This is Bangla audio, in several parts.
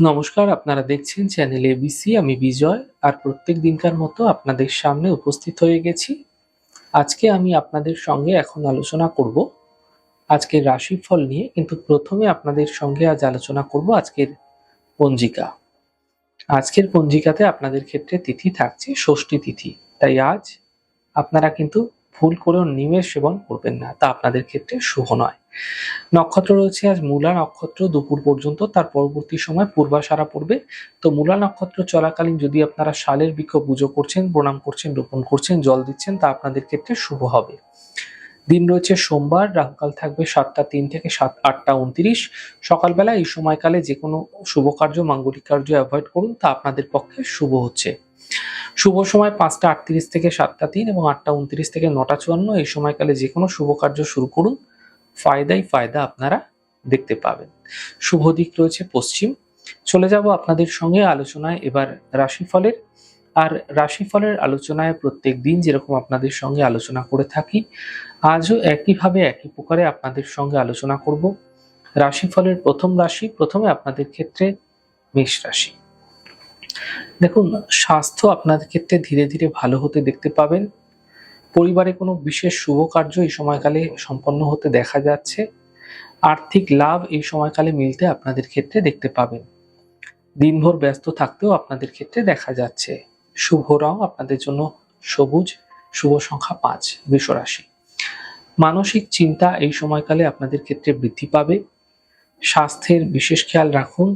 নমস্কার, আপনারা দেখছেন চ্যানেল এবিসি আমি বিজয়, আর প্রত্যেক দিনকার মতো আপনাদের সামনে উপস্থিত হয়ে গেছি। আজকে আমি আপনাদের সঙ্গে এখন আলোচনা করব। আজকের রাশিফল নিয়ে, কিন্তু প্রথমে আপনাদের সঙ্গে আজ আলোচনা করব আজকের পঞ্জিকা। আজকের পঞ্জিকাতে আপনাদের ক্ষেত্রে তিথি থাকছে ষষ্ঠী তিথি। তাই আজ আপনারা কিন্তু ভুল করেও নিমেষ সেবন করবেন না, তা আপনাদের ক্ষেত্রে শুভ নয়। নক্ষত্র রয়েছে আজ মূলা নক্ষত্র, দুপুর পর্যন্ত, তার পরবর্তী সময় পূর্বাশারা পড়বে। তো মূলা নক্ষত্র চলাকালীন যদি আপনারা শালের বৃক্ষ পুজো করছেন, প্রণাম করছেন, রোপণ করছেন, জল দিচ্ছেন, তা আপনাদের ক্ষেত্রে শুভ হবে। দিন রয়েছে সোমবার, রাহুকাল থাকবে সাতটা তিন থেকে সাত, আটটা উনত্রিশ। সকালবেলা এই সময়কালে যে কোনো শুভ কার্য, মাঙ্গলিক কার্য অ্যাভয়েড করুন, তা আপনাদের পক্ষে শুভ হচ্ছে। শুভ সময় পাঁচটা আটত্রিশ থেকে সাতটা তিন এবং আটটা উনত্রিশ থেকে নটা চুয়ান্ন। এই সময়কালে যে কোনো শুভ কার্য শুরু করুন। ফায়দাই ফায়দা আপনারা দেখতে পাবেন। শুভ দিক রয়েছে পশ্চিম। চলে যাব আপনাদের সঙ্গে আলোচনায়। এবার রাশিফলের। আর রাশিফলের আলোচনায় প্রত্যেক দিন যেরকম আপনাদের সঙ্গে আলোচনা করে থাকি, আজও একইভাবে একই প্রকারে আপনাদের সঙ্গে আলোচনা করব। রাশিফলের প্রথম রাশি, প্রথমে আপনাদের ক্ষেত্রে মেষ রাশি। দেখুন, স্বাস্থ্য আপনাদের ক্ষেত্রে ধীরে ধীরে ভালো হতে দেখতে পাবেন। পরিবারে কোনো বিশেষ শুভ কার্য এই সময়কালে সম্পন্ন হতে দেখা যাচ্ছে। আর্থিক লাভ এই সময়কালে মিলতে আপনাদের ক্ষেত্রে দেখতে পাবেন। দিনভর ব্যস্ত থাকতেও আপনাদের ক্ষেত্রে দেখা যাচ্ছে। শুভ রং আপনাদের জন্য সবুজ, শুভ সংখ্যা পাঁচ রাশি মানসিক চিন্তা এই সময়কালে আপনাদের ক্ষেত্রে বৃদ্ধি পাবে। স্বাস্থ্যের বিশেষ খেয়াল রাখুন।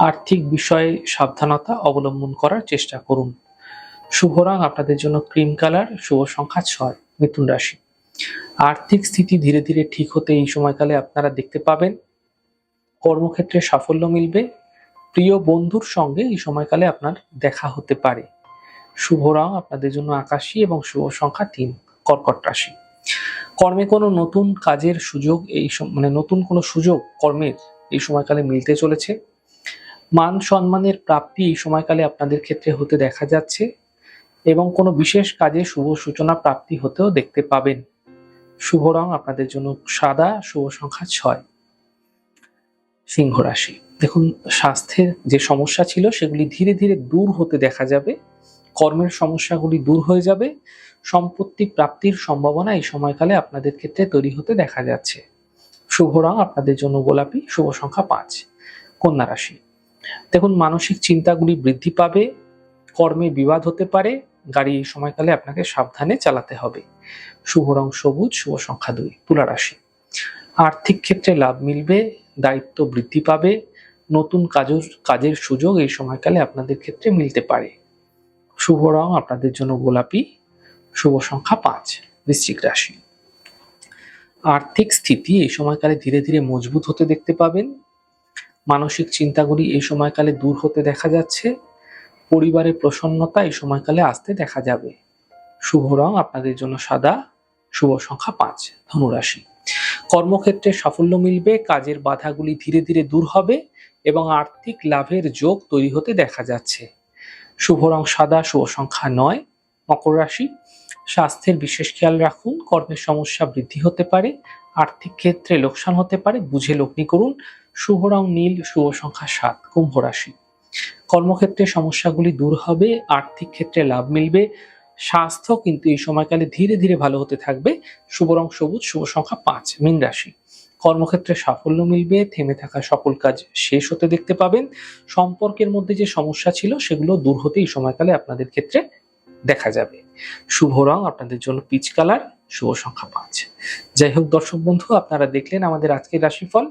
আর্থিক বিষয়ে সাবধানতা অবলম্বন করার চেষ্টা করুন। শুভ রং আপনাদের জন্য ক্রিম কালার, শুভ সংখ্যা ছয়, মিথুন রাশি। আর্থিক স্থিতি ধীরে ধীরে ঠিক হতে এই সময়কালে আপনারা দেখতে পাবেন। কর্মক্ষেত্রে সাফল্য মিলবে। প্রিয় বন্ধুর সঙ্গে এই সময়কালে আপনার দেখা হতে পারে। শুভ রং আপনাদের জন্য আকাশী এবং শুভ সংখ্যা তিন, কর্কট রাশি। কর্মে কোনো নতুন কাজের সুযোগ এই মানে নতুন কোনো সুযোগ কর্মের এই সময়কালে মিলতে চলেছে। মান সম্মানের প্রাপ্তি এই সময়কালে আপনাদের ক্ষেত্রে হতে দেখা যাচ্ছে। এবং কোনো বিশেষ কাজে শুভ সূচনা প্রাপ্তি হতেও দেখতে পাবেন। শুভ রং আপনাদের জন্য সাদা, শুভ সংখ্যা ছয়। সিংহ রাশি। দেখুন, স্বাস্থ্যের যে সমস্যা ছিল, সেগুলি ধীরে ধীরে দূর হতে দেখা যাবে। কর্মের সমস্যাগুলি দূর হয়ে যাবে। সম্পত্তি প্রাপ্তির সম্ভাবনা এই সময়কালে আপনাদের ক্ষেত্রে তৈরি হতে দেখা যাচ্ছে। শুভ রং আপনাদের জন্য গোলাপি, শুভ সংখ্যা পাঁচ। কন্যা রাশি। দেখুন, মানসিক চিন্তাগুলি বৃদ্ধি পাবে। কর্মে বিবাদ হতে পারে, গাড়ি সময়কালে আপনাকে সাবধানে চালাতে হবে। শুভ রং সবুজ, শুভ সংখ্যা দুই, তুলা রাশি। আর্থিক ক্ষেত্রে লাভ মিলবে, দায়িত্ব বৃদ্ধি পাবে, নতুন কাজের কাজের সুযোগ এই সময়কালে আপনাদের ক্ষেত্রে মিলতে পারে। শুভ রং আপনাদের জন্য গোলাপি, শুভ সংখ্যা পাঁচ, বৃশ্চিক রাশি। আর্থিক স্থিতি এই সময়কালে ধীরে ধীরে মজবুত হতে দেখতে পাবেন। মানসিক চিন্তাগুলি এই সময়কালে দূর হতে দেখা যাচ্ছে। পরিবারের প্রসন্নতা এই সময়কালে আসতে দেখা যাবে। শুভ রং আপনাদের জন্য সাদা, শুভ সংখ্যা পাঁচ, ধনুরাশি। কর্মক্ষেত্রে সাফল্য মিলবে, কাজের বাধাগুলি ধীরে ধীরে দূর হবে এবং আর্থিক লাভের যোগ তৈরি হতে দেখা যাচ্ছে। শুভ রং সাদা, শুভ সংখ্যা নয়, মকর রাশি। স্বাস্থ্যের বিশেষ খেয়াল রাখুন, কর্মের সমস্যা বৃদ্ধি হতে পারে, আর্থিক ক্ষেত্রে লোকসান হতে পারে, বুঝে লগ্নি করুন। শুভ রং নীল, শুভ সংখ্যা সাত, কুম্ভ রাশি। কর্মক্ষেত্রে সমস্যাগুলি দূর হবে, আর্থিক ক্ষেত্রে লাভ মিলবে, স্বাস্থ্য কিন্তু এই সময়কালে ধীরে ধীরে ভালো হতে থাকবে। শুভ রং সবুজ, শুভ সংখ্যা পাঁচ, মীন রাশি। কর্মক্ষেত্রে সাফল্য মিলবে, থেমে থাকা সকল কাজ শেষ হতে দেখতে পাবেন। সম্পর্কের মধ্যে যে সমস্যা ছিল, সেগুলো দূর হতে এই সময়কালে আপনাদের ক্ষেত্রে দেখা যাবে। শুভ রং আপনাদের জন্য পিচ কালার, শুভ সংখ্যা পাঁচ। যাই হোক দর্শক বন্ধু, আপনারা দেখলেন আমাদের আজকের রাশিফল।